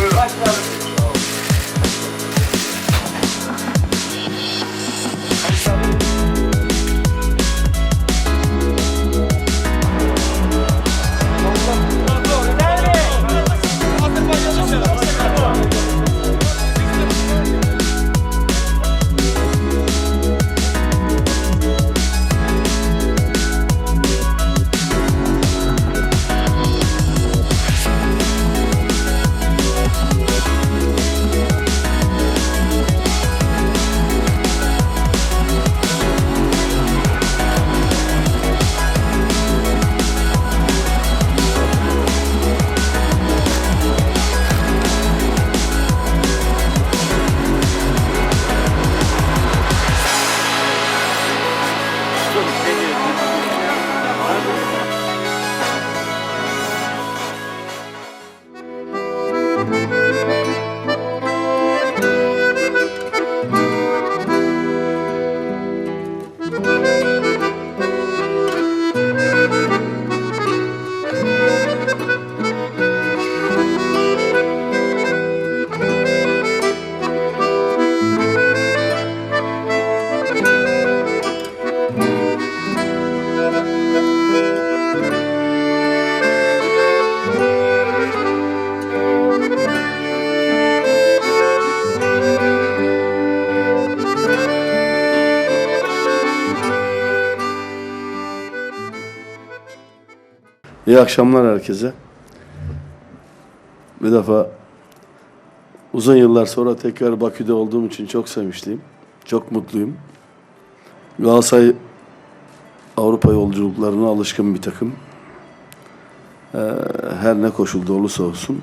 Buyurun. Başlayalım. İyi akşamlar herkese. Bir defa uzun yıllar sonra tekrar Bakü'de olduğum için çok sevinçliyim. Çok mutluyum. Galatasaray Avrupa yolculuklarına alışkın bir takım. Ee, her ne koşulda olursa olsun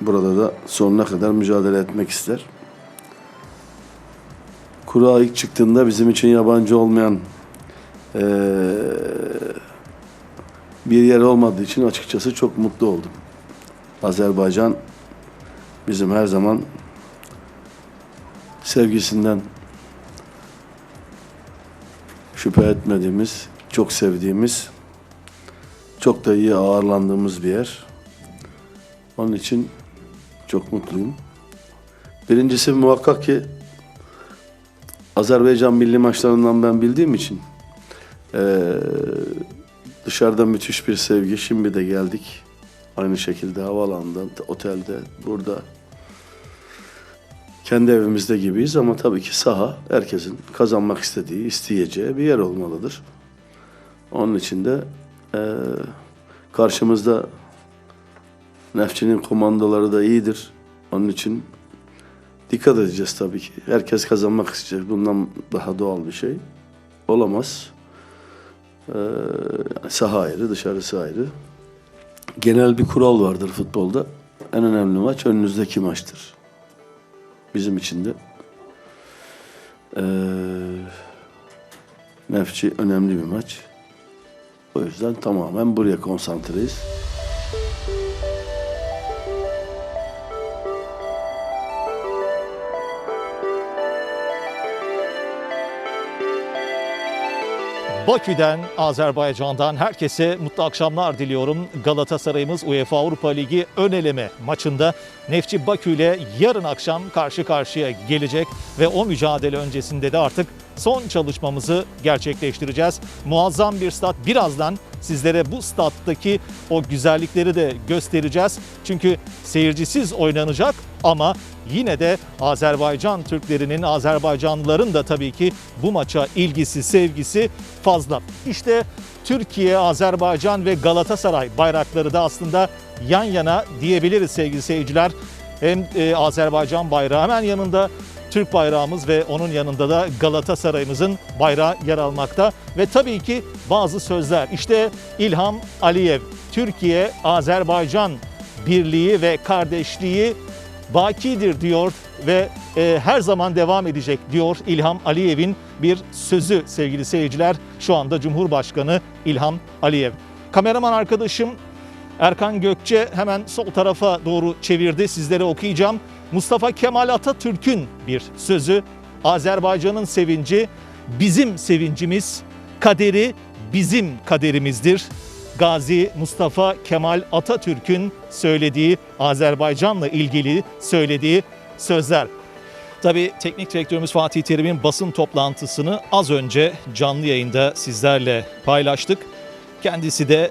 burada da sonuna kadar mücadele etmek ister. Kura ilk çıktığında bizim için yabancı olmayan ee, bir yer olmadığı için açıkçası çok mutlu oldum. Azerbaycan bizim her zaman sevgisinden şüphe etmediğimiz, çok sevdiğimiz, çok da iyi ağırlandığımız bir yer. Onun için çok mutluyum. Birincisi muhakkak ki Azerbaycan milli maçlarından ben bildiğim için eee Dışarıda müthiş bir sevgi. Şimdi de geldik. Aynı şekilde havaalanında, otelde, burada. Kendi evimizde gibiyiz ama tabii ki saha herkesin kazanmak istediği, isteyeceği bir yer olmalıdır. Onun için de eee, karşımızda Nefçi'nin komandoları da iyidir. Onun için dikkat edeceğiz tabii ki. Herkes kazanmak isteyecek. Bundan daha doğal bir şey olamaz. Ee, saha ayrı, dışarısı ayrı. Genel bir kural vardır futbolda. En önemli maç önünüzdeki maçtır. Bizim için de. Ee, Nefçi önemli bir maç. O yüzden tamamen buraya konsantreyiz. Bakü'den, Azerbaycan'dan herkese mutlu akşamlar diliyorum. Galatasaray'ımız UEFA Avrupa Ligi ön eleme maçında Nefçi Bakü ile yarın akşam karşı karşıya gelecek ve o mücadele öncesinde de artık son çalışmamızı gerçekleştireceğiz. Muazzam bir stat. Birazdan sizlere bu stat'taki o güzellikleri de göstereceğiz. Çünkü seyircisiz oynanacak ama yine de Azerbaycan Türklerinin, Azerbaycanlıların da tabii ki bu maça ilgisi, sevgisi fazla. İşte Türkiye, Azerbaycan ve Galatasaray bayrakları da aslında yan yana diyebiliriz sevgili seyirciler. Hem e, Azerbaycan bayrağı hemen yanında Türk bayrağımız ve onun yanında da Galatasaray'ımızın bayrağı yer almakta. Ve tabii ki bazı sözler. İşte İlham Aliyev, Türkiye, Azerbaycan birliği ve kardeşliği bakidir diyor ve e, her zaman devam edecek diyor İlham Aliyev'in bir sözü sevgili seyirciler. Şu anda Cumhurbaşkanı İlham Aliyev. Kameraman arkadaşım Erkan Gökçe hemen sol tarafa doğru çevirdi. Sizlere okuyacağım. Mustafa Kemal Atatürk'ün bir sözü. Azerbaycan'ın sevinci bizim sevincimiz, kaderi bizim kaderimizdir. Gazi Mustafa Kemal Atatürk'ün söylediği Azerbaycan'la ilgili söylediği sözler. Tabii teknik direktörümüz Fatih Terim'in basın toplantısını az önce canlı yayında sizlerle paylaştık. Kendisi de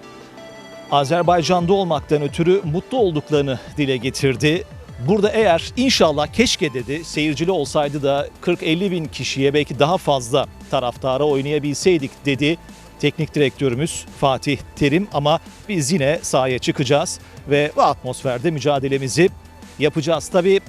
Azerbaycan'da olmaktan ötürü mutlu olduklarını dile getirdi. Burada eğer inşallah keşke dedi seyircili olsaydı da 40-50 bin kişiye belki daha fazla taraftara oynayabilseydik dedi teknik direktörümüz Fatih Terim ama biz yine sahaya çıkacağız ve bu atmosferde mücadelemizi yapacağız. Tabii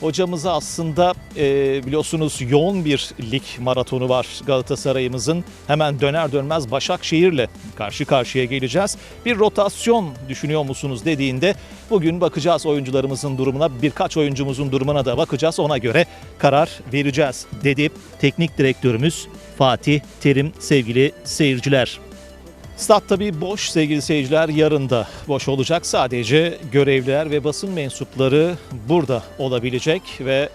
hocamıza aslında e, biliyorsunuz yoğun bir lig maratonu var Galatasaray'ımızın. Hemen döner dönmez Başakşehir'le karşı karşıya geleceğiz. Bir rotasyon düşünüyor musunuz dediğinde bugün bakacağız oyuncularımızın durumuna birkaç oyuncumuzun durumuna da bakacağız. Ona göre karar vereceğiz dedi teknik direktörümüz Fatih Terim sevgili seyirciler. Stat tabii boş sevgili seyirciler yarın da boş olacak. Sadece görevliler ve basın mensupları burada olabilecek ve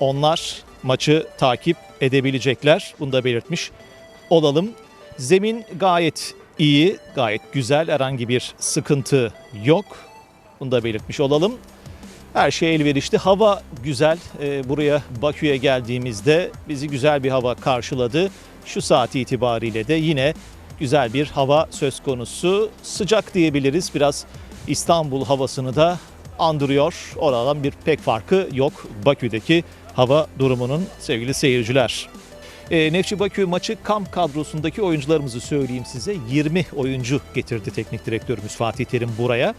onlar maçı takip edebilecekler. Bunu da belirtmiş olalım. Zemin gayet iyi, gayet güzel. Herhangi bir sıkıntı yok. Bunu da belirtmiş olalım. Her şey elverişli. Hava güzel. Ee, buraya Bakü'ye geldiğimizde bizi güzel bir hava karşıladı. Şu saat itibariyle de yine güzel bir hava söz konusu. Sıcak diyebiliriz. Biraz İstanbul havasını da andırıyor. Oradan bir pek farkı yok Bakü'deki hava durumunun sevgili seyirciler. E, Nefçi Bakü maçı kamp kadrosundaki oyuncularımızı söyleyeyim size. 20 oyuncu getirdi teknik direktörümüz Fatih Terim buraya.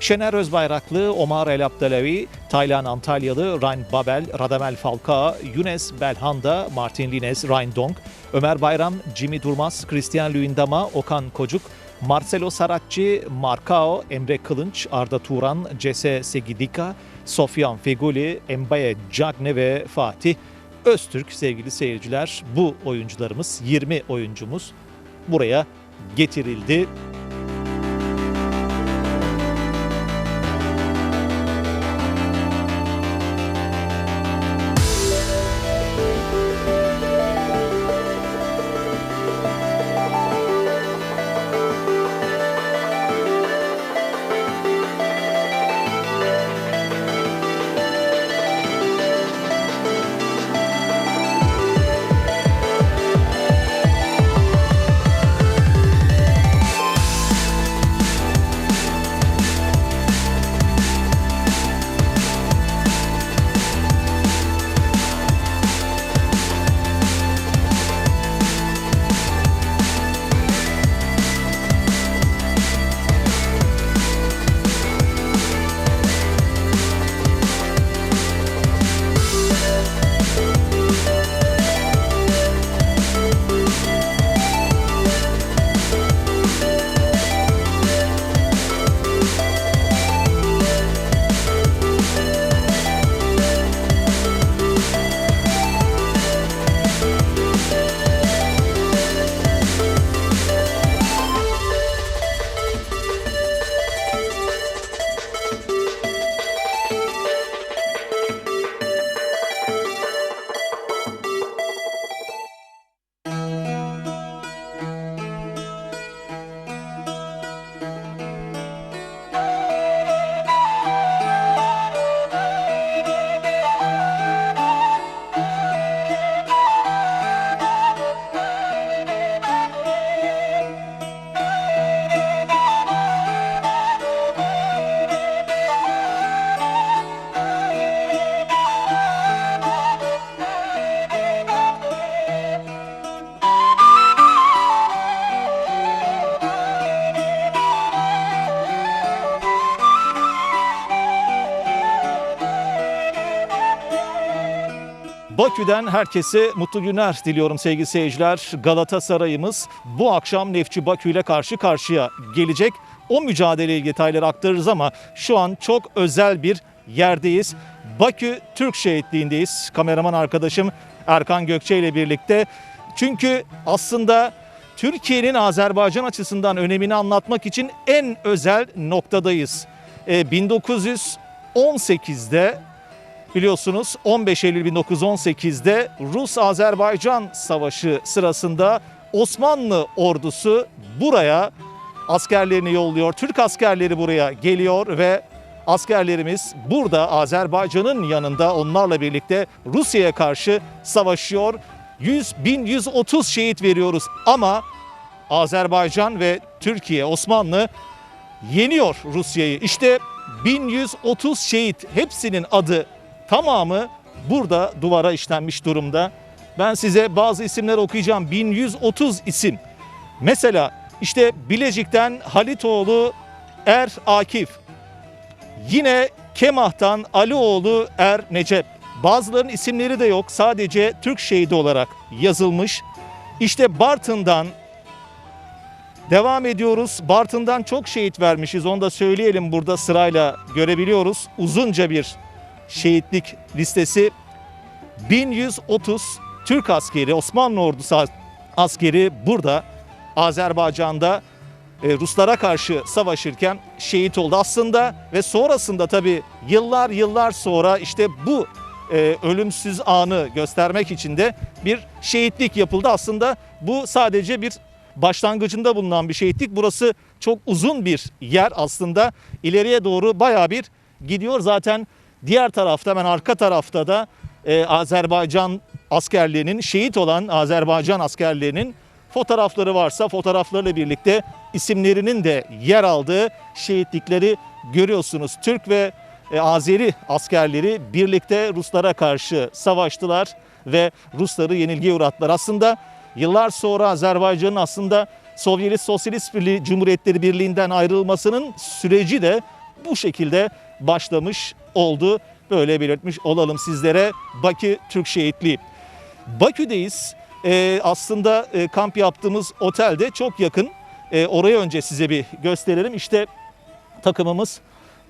Şener Özbayraklı, Omar El Abdelawi, Taylan Antalyalı, Ryan Babel, Radamel Falcao, Younes Belhanda, Martin Lines, Ryan Dong, Ömer Bayram, Jimmy Durmaz, Christian Luyendama, Okan Kocuk, Marcelo Saratçı, Marcao, Emre Kılınç, Arda Turan, Cese Segidika, Sofyan Feguli, Mbaye Cagne ve Fatih Öztürk sevgili seyirciler bu oyuncularımız 20 oyuncumuz buraya getirildi. Bakü'den herkese mutlu günler diliyorum sevgili seyirciler. Galatasaray'ımız bu akşam Nefçi Bakü ile karşı karşıya gelecek. O mücadele detayları aktarırız ama şu an çok özel bir yerdeyiz. Bakü Türk Şehitliği'ndeyiz. Kameraman arkadaşım Erkan Gökçe ile birlikte. Çünkü aslında Türkiye'nin Azerbaycan açısından önemini anlatmak için en özel noktadayız. Ee, 1918'de Biliyorsunuz 15 Eylül 1918'de Rus-Azerbaycan Savaşı sırasında Osmanlı ordusu buraya askerlerini yolluyor. Türk askerleri buraya geliyor ve askerlerimiz burada Azerbaycan'ın yanında onlarla birlikte Rusya'ya karşı savaşıyor. 100 1130 şehit veriyoruz ama Azerbaycan ve Türkiye, Osmanlı yeniyor Rusya'yı. İşte 1130 şehit hepsinin adı tamamı burada duvara işlenmiş durumda. Ben size bazı isimler okuyacağım. 1130 isim. Mesela işte Bilecik'ten Halitoğlu Er Akif. Yine Kemah'tan Alioğlu Er Necep. Bazılarının isimleri de yok. Sadece Türk şehidi olarak yazılmış. İşte Bartın'dan Devam ediyoruz. Bartın'dan çok şehit vermişiz. Onu da söyleyelim burada sırayla görebiliyoruz. Uzunca bir şehitlik listesi. 1130 Türk askeri, Osmanlı ordusu askeri burada Azerbaycan'da e, Ruslara karşı savaşırken şehit oldu aslında ve sonrasında tabi yıllar yıllar sonra işte bu e, ölümsüz anı göstermek için de bir şehitlik yapıldı. Aslında bu sadece bir başlangıcında bulunan bir şehitlik. Burası çok uzun bir yer aslında. İleriye doğru baya bir gidiyor. Zaten diğer tarafta hemen arka tarafta da e, Azerbaycan askerlerinin şehit olan Azerbaycan askerlerinin fotoğrafları varsa fotoğraflarıyla birlikte isimlerinin de yer aldığı şehitlikleri görüyorsunuz. Türk ve e, Azeri askerleri birlikte Ruslara karşı savaştılar ve Rusları yenilgiye uğrattılar. Aslında yıllar sonra Azerbaycan'ın aslında Sovyet Sosyalist Birliği Cumhuriyetleri Birliği'nden ayrılmasının süreci de bu şekilde başlamış oldu. Böyle belirtmiş olalım sizlere Bakü Türk Şehitliği. Bakü'deyiz. Ee, aslında e, kamp yaptığımız otelde çok yakın. Ee, orayı önce size bir gösterelim. İşte takımımız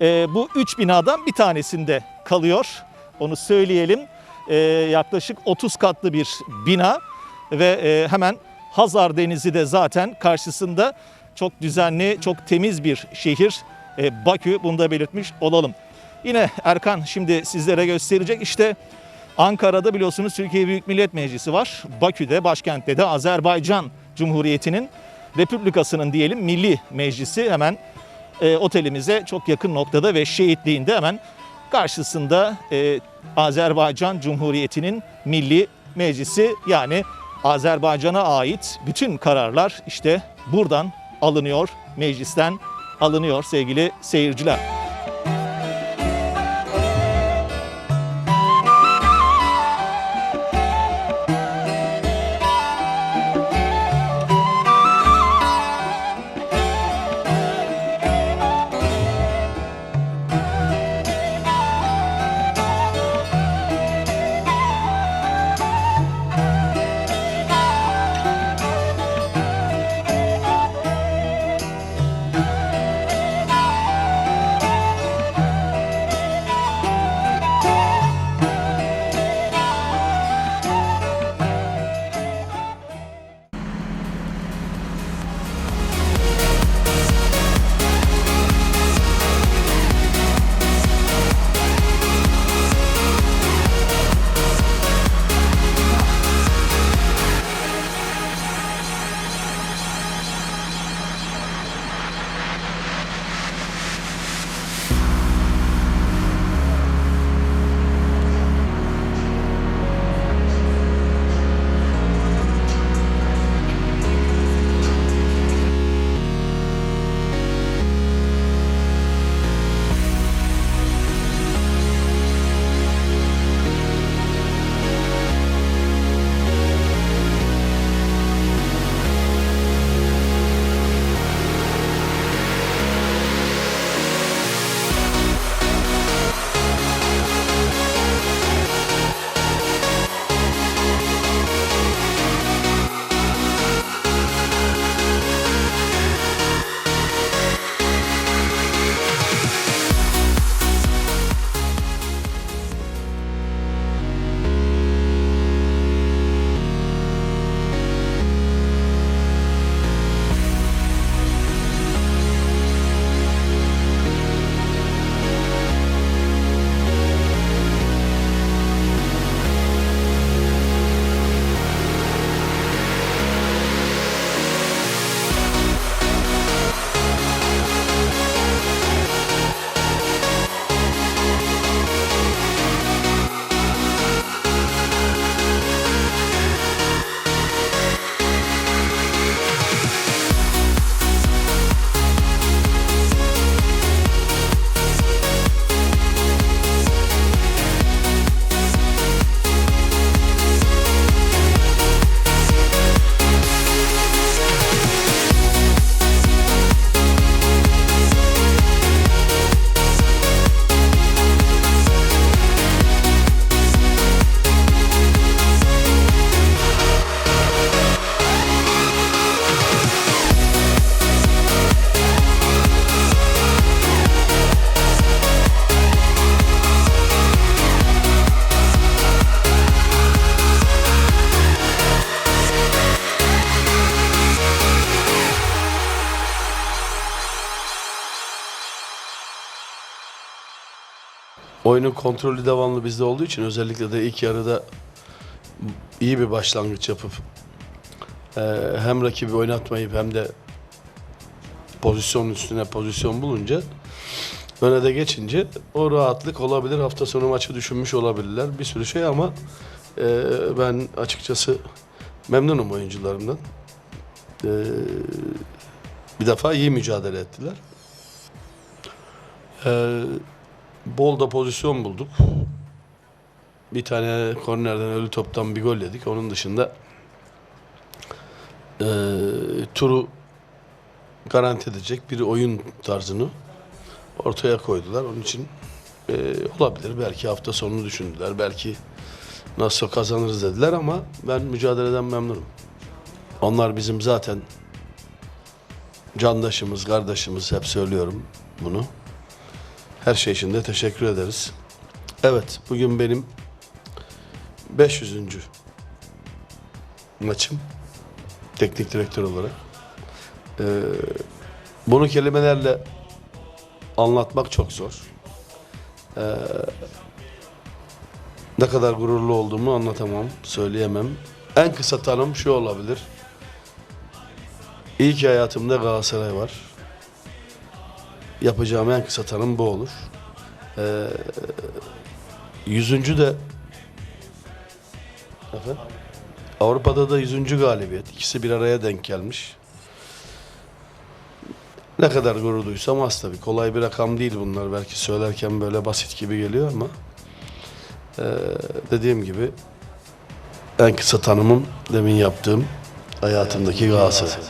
e, bu üç binadan bir tanesinde kalıyor. Onu söyleyelim. Ee, yaklaşık 30 katlı bir bina ve e, hemen Hazar Denizi de zaten karşısında çok düzenli, çok temiz bir şehir. E, Bakü bunu da belirtmiş olalım. Yine Erkan şimdi sizlere gösterecek işte Ankara'da biliyorsunuz Türkiye Büyük Millet Meclisi var. Bakü'de başkentte de Azerbaycan Cumhuriyeti'nin Republikası'nın diyelim Milli Meclisi hemen e, otelimize çok yakın noktada ve şehitliğinde hemen karşısında e, Azerbaycan Cumhuriyeti'nin Milli Meclisi yani Azerbaycan'a ait bütün kararlar işte buradan alınıyor, meclisten alınıyor sevgili seyirciler. Oyunun kontrolü devamlı bizde olduğu için özellikle de ilk yarıda iyi bir başlangıç yapıp e, hem rakibi oynatmayıp hem de pozisyon üstüne pozisyon bulunca öne de geçince o rahatlık olabilir. Hafta sonu maçı düşünmüş olabilirler. Bir sürü şey ama e, ben açıkçası memnunum oyuncularımdan. E, bir defa iyi mücadele ettiler. E, bol da pozisyon bulduk. Bir tane kornerden ölü toptan bir gol yedik. Onun dışında e, turu garanti edecek bir oyun tarzını ortaya koydular. Onun için e, olabilir. Belki hafta sonunu düşündüler. Belki nasıl kazanırız dediler ama ben mücadeleden memnunum. Onlar bizim zaten candaşımız, kardeşimiz hep söylüyorum bunu. Her şey için de teşekkür ederiz. Evet, bugün benim 500. maçım teknik direktör olarak. Ee, bunu kelimelerle anlatmak çok zor. Ee, ne kadar gururlu olduğumu anlatamam, söyleyemem. En kısa tanım şu olabilir. İyi ki hayatımda Galatasaray var. Yapacağım en kısa tanım bu olur. Ee, yüzüncü de Efendim? Avrupa'da da yüzüncü galibiyet. İkisi bir araya denk gelmiş. Ne kadar gurur duysam az tabii. Kolay bir rakam değil bunlar. Belki söylerken böyle basit gibi geliyor ama eee, dediğim gibi en kısa tanımım demin yaptığım hayatımdaki Galatasaray.